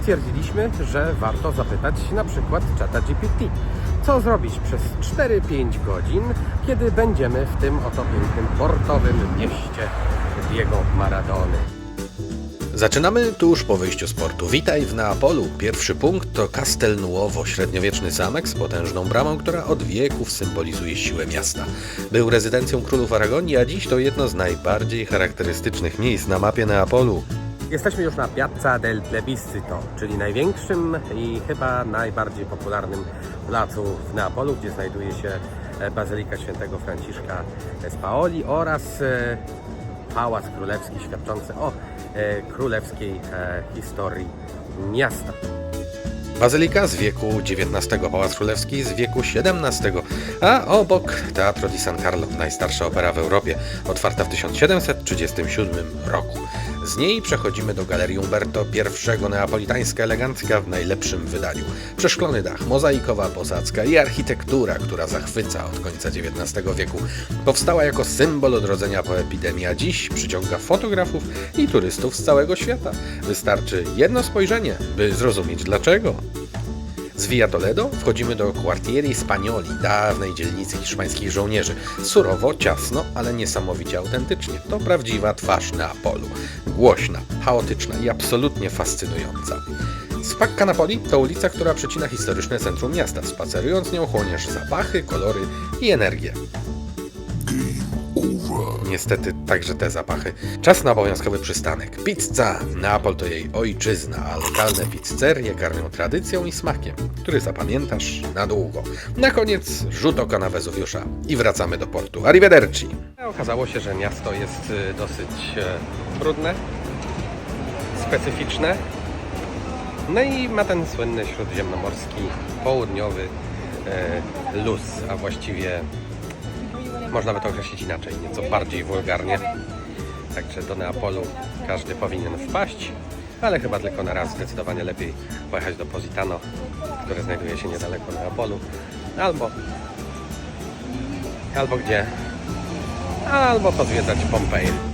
stwierdziliśmy, że warto zapytać na przykład czata GPT. Co zrobić przez 4-5 godzin, kiedy będziemy w tym oto pięknym portowym mieście Diego Maradony. Zaczynamy tuż po wyjściu z portu. Witaj w Neapolu. Pierwszy punkt to Castel Nuovo, średniowieczny zamek z potężną bramą, która od wieków symbolizuje siłę miasta. Był rezydencją królów Aragonii, a dziś to jedno z najbardziej charakterystycznych miejsc na mapie Neapolu. Jesteśmy już na Piazza del Plebiscito, czyli największym i chyba najbardziej popularnym placu w Neapolu, gdzie znajduje się e, Bazylika Świętego Franciszka z Paoli oraz e, Pałac Królewski świadczący o e, królewskiej historii miasta. Bazylika z wieku XIX, Pałac Królewski z wieku XVII, a obok Teatro di San Carlo, najstarsza opera w Europie, otwarta w 1737 roku. Z niej przechodzimy do Galerii Umberto I, neapolitańska elegancka w najlepszym wydaniu. Przeszklony dach, mozaikowa posadzka i architektura, która zachwyca od końca XIX wieku. Powstała jako symbol odrodzenia po epidemii, a dziś przyciąga fotografów i turystów z całego świata. Wystarczy jedno spojrzenie, by zrozumieć dlaczego. Z Via Toledo wchodzimy do Quartieri Spagnoli, dawnej dzielnicy hiszpańskich żołnierzy. Surowo, ciasno, ale niesamowicie autentycznie. To prawdziwa twarz Neapolu. Głośna, chaotyczna i absolutnie fascynująca. Spacca Napoli to ulica, która przecina historyczne centrum miasta. Spacerując nią chłoniesz zapachy, kolory i energię. Niestety także te zapachy. Czas na obowiązkowy przystanek. Pizza! Neapol to jej ojczyzna, a lokalne pizzerie karmią tradycją i smakiem, który zapamiętasz na długo. Na koniec rzut oka na Wezuwiusza i wracamy do portu. Arrivederci! Okazało się, że miasto jest y, dosyć e, brudne, specyficzne. No i ma ten słynny śródziemnomorski, południowy e, luz, a właściwie można by to określić inaczej, nieco bardziej wulgarnie. Także do Neapolu każdy powinien wpaść, ale chyba tylko na raz zdecydowanie lepiej pojechać do Positano, które znajduje się niedaleko Neapolu, albo albo gdzie, albo pozwiedzać Pompeje.